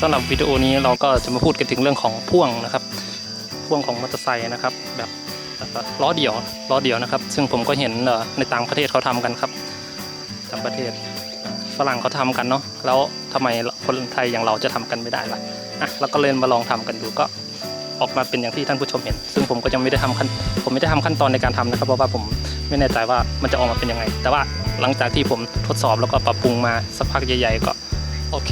สำหรับวิดีโอนี้เราก็จะมาพูดกันถึงเรื่องของพ่วงนะครับ พ่วงของมอเตอร์ไซค์นะครับ แบบล้อเดี่ยวล้อเดี่ยวนะครับ ซึ่งผมก็เห็นเอ่อในต่างประเทศเขาทำกันครับต่างประเทศฝรั่งเขาทำกันเนาะแล้วทำไมคนไทยอย่างเราจะทำกันไม่ได้ล่ะอะเราก็เลยมาลองทำกันดูก็ออกมาเป็นอย่างที่ท่านผู้ชมเห็น ซึ่งผมก็ยังไม่ได้ทำขั้นผมไม่ได้ทำขั้นตอนในการทำนะครับ เพราะว่าผมไม่แน่ใจว่ามันจะออกมาเป็นยังไง แต่ว่าหลังจากที่ผมทดสอบแล้วก็ปรับปรุงมาสักพักใหญ่ ๆ ก็โอเค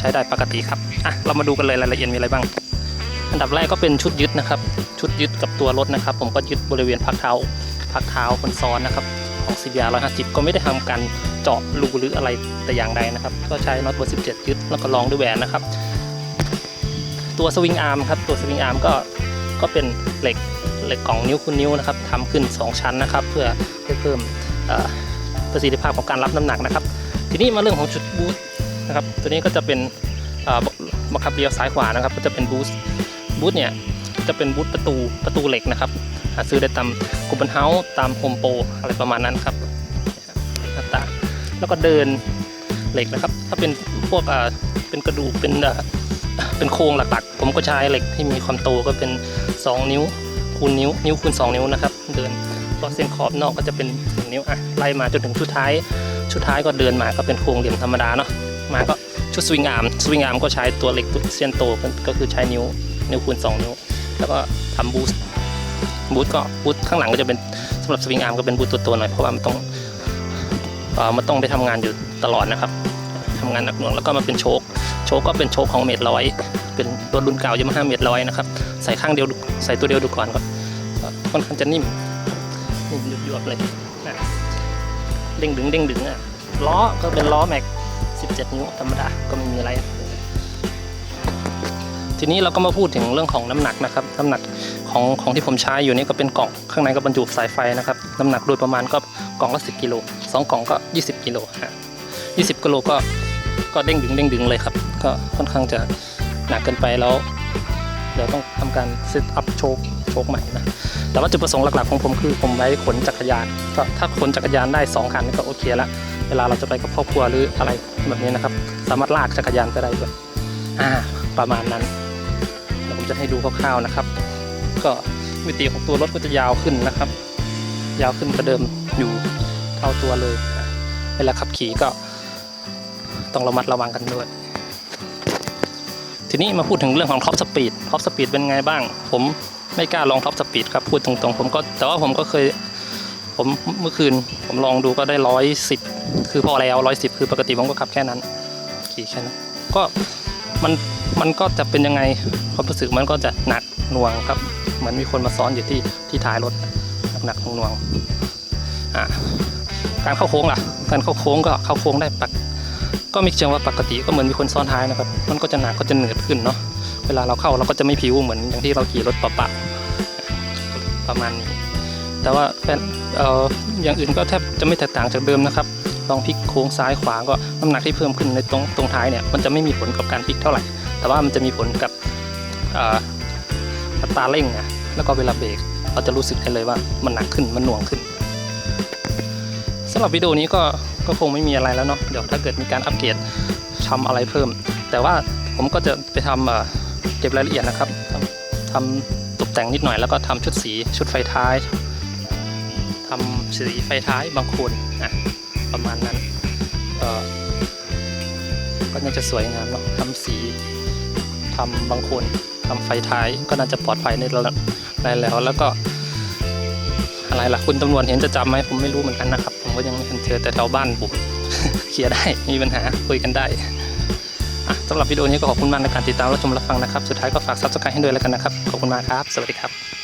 ใช้ได้ปกติครับอะเรามาดูกันเลยรายละเอียดมีอะไรบ้าง อันดับแรกก็เป็นชุดยึดนะครับ ชุดยึดกับตัวรถนะครับ ผมก็ยึดบริเวณพักเท้าพักเท้าคนซ้อนนะครับของ CBR 150ก็ไม่ได้ทำการเจาะรูหรืออะไรแต่อย่างใดนะครับ ก็ใช้น็อตเบอร์17ยึดแล้วก็รองด้วยแหวนนะครับ ตัวสวิงอาร์มครับตัวสวิงอาร์มก็ก็เป็นเหล็กเหล็กกล่องนิ้วคูณนิ้วนะครับทำขึ้น 2 ชั้นนะครับ เพื่อเพิ่มประสิทธิภาพของการรับน้ำหนักนะครับ ทีนี้มาเรื่องของชุดบูท นะครับ ตัวนี้ก็จะเป็นบังคับเลี้ยวซ้ายขวานะครับ ก็จะเป็นบูสต์บูสต์เนี่ยจะเป็นบูสต์ประตูประตูเหล็กนะครับซื้อได้ตามกูบันเฮาส์ตามโฮมโปรอะไรประมาณนั้นครับหน้าตาแล้วก็เดินเหล็กนะครับ ถ้าเป็นพวกเป็นกระดูกเป็นเป็นโครงหลักๆ ผมก็ใช้เหล็กที่มีความโตก็เป็น 2 นิ้วคูณนิ้ว นิ้วคูณ2 นิ้วนะครับ เดินก็เส้นขอบนอกก็จะเป็น1นิ้วอะไล่มาจนถึงชุดท้าย ชุดท้ายก็เดินมาก็เป็นโครงเหลี่ยมธรรมดาเนาะ มาก็ชุดสวิงอาร์มสวิงอาร์มก็ใช้ตัวเหล็กเส้นโตก็คือใช้นิ้วนิ้วคูณ2 นิ้ว แล้วก็ทำบูสบูสก็บูสข้างหลังก็จะเป็นสำหรับสวิงอาร์มก็เป็นบูสตัวโตหน่อยเพราะว่ามันต้องเออมันต้องได้ทำงานอยู่ตลอดนะครับทำงานหนักหน่วงแล้วก็มาเป็นโชคโชคก็เป็นโชคของเมตรร้อยเป็นตัวรุ่นเก่ายามาฮ่าเมตรร้อยนะครับใส่ข้างเดียวใส่ตัวเดียวดูก่อนก็ค่อนข้างจะนิ่มนิ่มยวบๆเลยเด้งดึงเด้งดึงอะล้อก็เป็นล้อแม็ก 17 นิ้วธรรมดาก็ไม่มีอะไร ทีนี้เราก็มาพูดถึงเรื่องของน้ำหนักนะครับ น้ำหนักของของที่ผมใช้อยู่นี่ก็เป็นกล่องข้างในก็บรรจุสายไฟนะครับ น้ำหนักโดยประมาณก็กล่องละ10กิโลสองกล่องก็ 20กิโลฮะ20กิโลก็ก็เด้งดึงเด้งดึงเลยครับ ก็ค่อนข้างจะหนักเกินไปแล้ว เดี๋ยวต้องทำการเซตอัพโชค โชคใหม่นะแต่ว่าจุดประสงค์หลักๆของผมคือผมไว้ขนจักรยานก็ถ้าขนจักรยานได้สองคันก็โอเคละเวลาเราจะไปกับครอบครัวหรืออะไรแบบนี้นะครับ สามารถลากจักรยานไปได้ด้วยอ่าประมาณนั้นเดี๋ยวผมจะให้ดูคร่าวๆนะครับ ก็มิติของตัวรถก็จะยาวขึ้นนะครับ ยาวขึ้นกว่าเดิมอยู่เท่าตัวเลยอะเวลาขับขี่ก็ต้องระมัดระวังกันด้วยทีนี้มาพูดถึงเรื่องของท็อปสปีดท็อปสปีดเป็นไงบ้าง ผม ไม่กล้าลองท็อปสปีดครับพูดตรงๆ ผมก็แต่ว่าผมก็เคย ผมเมื่อคืน ผมลองดูก็ได้ร้อยสิบคือพอแล้วร้อยสิบคือปกติผมก็ขับแค่นั้นขี่แค่นั้นก็มันมันก็จะเป็นยังไงความรู้สึกมันก็จะหนักหน่วงครับเหมือนมีคนมาซ้อนอยู่ที่ที่ท้ายรถหนักหน่วงอะการเข้าโค้งล่ะการเข้าโค้งก็เข้าโค้งได้ปักก็ไม่เชิงว่าปกติก็เหมือนมีคนซ้อนท้ายนะครับ มันก็จะหนักก็จะเหนืดขึ้นเนาะ เวลาเราเข้าเราก็จะไม่ผิวเหมือนอย่างที่เราขี่รถปะปะประมาณนี้ แต่ว่าแฟนเอออย่างอื่นก็แทบจะไม่แตกต่างจากเดิมนะครับ ลองพลิกโค้งซ้ายขวาก็น้ำหนักที่เพิ่มขึ้นในตรงตรงท้ายเนี่ยมันจะไม่มีผลกับการพลิกเท่าไหร่ แต่ว่ามันจะมีผลกับอ่ออัตราเร่งนะแล้วก็เวลาเบรกเราจะรู้สึกได้เลยว่ามันหนักขึ้นมันหน่วงขึ้นสำหรับวิดีโอนี้ก็ก็คงไม่มีอะไรแล้วเนาะเดี๋ยวถ้าเกิดมีการอัปเกรดทำอะไรเพิ่ม แต่ว่าผมก็จะไปทำ เก็บรายละเอียดนะครับทำทำตกแต่งนิดหน่อยแล้วก็ทำชุดสีชุดไฟท้ายทำสีไฟท้ายบางคนอะประมาณนั้นเออก็น่าจะสวยงามเนาะทำสีทำบางคนทำไฟท้ายก็น่าจะปลอดภัยในระดับแล้วแล้วก็อะไรล่ะคุณตำรวจเห็นจะจำไหมผมไม่รู้เหมือนกันนะครับ ผมก็ยังไม่เคยเจอแต่แถวบ้านผมเคลียร์ได้มีปัญหาคุยกันได้ สำหรับวิดีโอนี้ก็ขอบคุณมากในการติดตามและชมรับฟังนะครับ สุดท้ายก็ฝากซับสไครต์ให้ด้วยแล้วกันนะครับ ขอบคุณมากครับ สวัสดีครับ